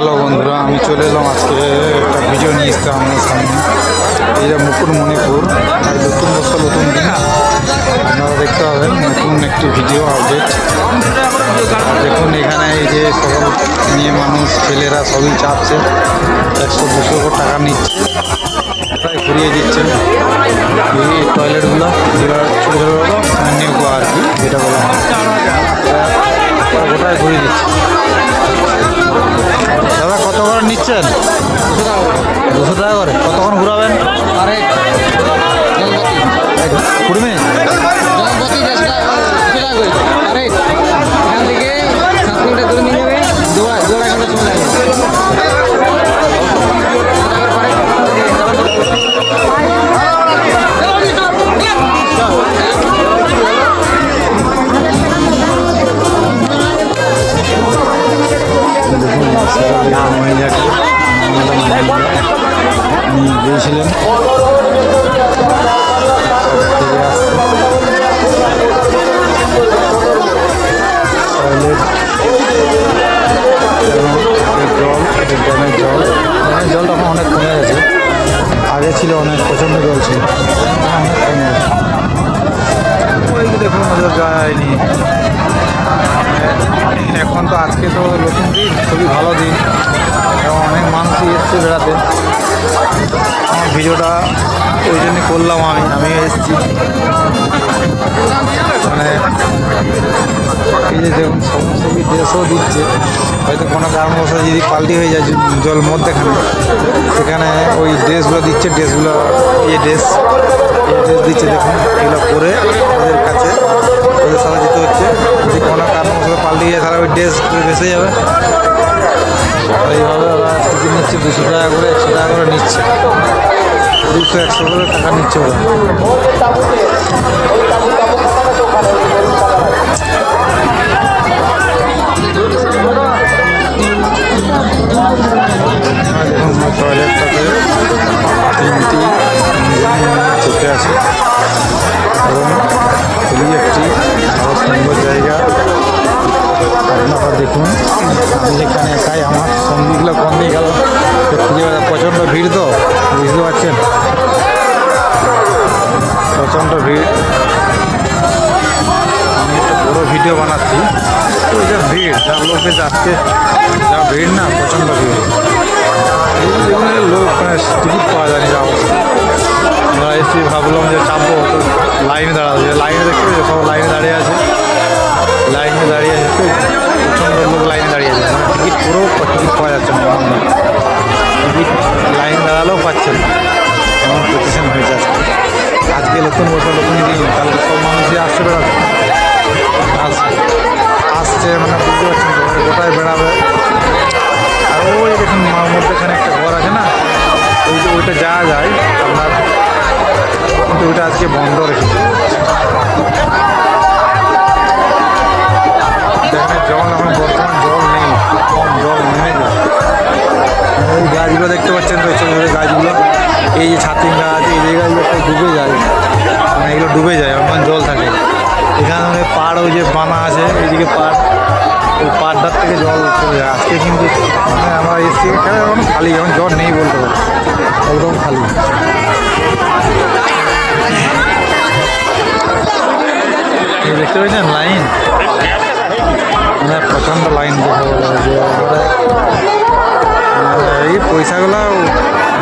Hello বন্ধুরা, আমি চলে এলাম আজকে একটা ভিডিও নিয়ে এসতে আপনার সামনে। এই যে মুকুটমণিপুর নতুন বছর, নতুন দিন। আপনারা দেখতে পাবেন, নতুন একটি ভিডিও আপডেট। দেখুন, এখানে এই যে সকল মেয়ে মানুষ, ছেলেরা সবই চাপছে। একশো দুশো করে টাকা নিচ্ছে। প্রায় ঘুরিয়ে দিচ্ছে। এই টয়লেটগুলো যেগুলো ছোটো ছোটো আর কি, যেটা বলা হয় নিচ্ছেন দুশো টাকা করে। কতক্ষণ ঘুরাবেন দেখুন নিয়ে গিয়েছিলেন জল জল এখন অনেক কমে গেছে আগে ছিল অনেক প্রচণ্ড জল ছিল অনেক কমে গেছে দেখুন ওদের যায়নি এখন তো আজকে তো নতুন দিন, খুবই ভালো দিন। এবং অনেক মানুষই এসছে বেড়াতে। আমার ভিডিওটা ওই জন্য করলাম আমি আমি এসেছি। মানে এই যে দেখুন, সমস্ত ড্রেসও দিচ্ছে। হয়তো কোনো কারণবশত যদি পাল্টি হয়ে যায়, জল মধ্যেখানে, সেখানে ওই ড্রেসগুলো দিচ্ছে, ড্রেসগুলো, এই ড্রেস এই ড্রেস দিচ্ছে দেখুন, এগুলো পরে ওদের কাছে, ওদের সাথে যেতে হচ্ছে। যদি কোনো কারণবশত পাল্টি তাহলে ওই ড্রেস ভেসে যাবে এইভাবে ওরা টিকিট নিচ্ছে দুশো টাকা করে একশো টাকা করে নিচ্ছে দুশো একশো করে টাকা নিচ্ছে ওরা টয়লেটটাতে তিনটি আছে এবং আপনারা দেখুন, আমি এখানে একাই, আমার সঙ্গীগুলো কম দিয়ে গেল খুঁজে প্রচণ্ড ভিড় তো, বুঝতে পারছেন? প্রচণ্ড ভিড়। আমি বড়ো ভিডিও বানাচ্ছি ওই যা ভিড়, যা লোক আজকে যা ভিড় না, প্রচণ্ড ভিড়। লোক টিকিট পাওয়া যায়নি আমরা এসে ভাবলাম যে চাপবো লাইনে দাঁড়াবো। যে লাইনে দেখতে? সব লাইনে দাঁড়িয়ে আছে। লাইনে দাঁড়িয়ে আছে। পুরো টিকিট পাওয়া যাচ্ছে না। এমন লাইন দাঁড়ালেও পাচ্ছেন না। এমন পজিশন হয়ে যাচ্ছে। আজকে নতুন বছর, নতুন দিন। কালকে সব মানুষই আসছে আস- আসছে মানে বুঝতে পারছেন তো মানে গোটায় বেড়াবে। আর ওই দেখুন মধ্যেখানে একটা ঘর আছে না? ওই ওইটা যাওয়া যায়, আপনার কিন্তু ওইটা আজকে বন্ধ রেখেছে। গাছগুলো দেখতে পাচ্ছেন ছোটো গাছগুলো। এই যে ছাতিম গাছ এই যে গাছগুলো সব ডুবে যায়। মানে এগুলো ডুবে যায় এমন জল থাকে। এখানে অনেক পাড় ওই যে বানা আছে, এইদিকে পাড়, ওই পাড়টার থেকে জল চলে যায়। আজকে কিন্তু মানে আমরা এসছি, এখানে এখন খালি, এখন জল নেই বলতে পারি একদম খালি। দেখতে পাচ্ছেন লাইন? মানে প্রচণ্ড লাইন দেখা গেল যে এবারে মানে এই পয়সাগুলো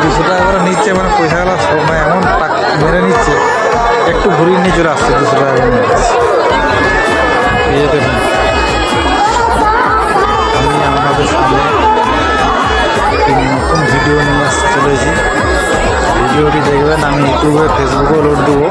দুশো টাকা করে নিচ্ছে মানে পয়সাগুলো সব মানে এমন মেরে নিচ্ছে, একটু ঘুরিয়ে নিয়ে চলে আসছে দুশো টাকা করে নিচ্ছে দেখুন, আমি আপনাদের সামনে নতুন ভিডিও নিয়ে আসতে চলেছি। ভিডিওটি দেখবেন, আমি ইউটিউবে ফেসবুকেও লোড দেবো।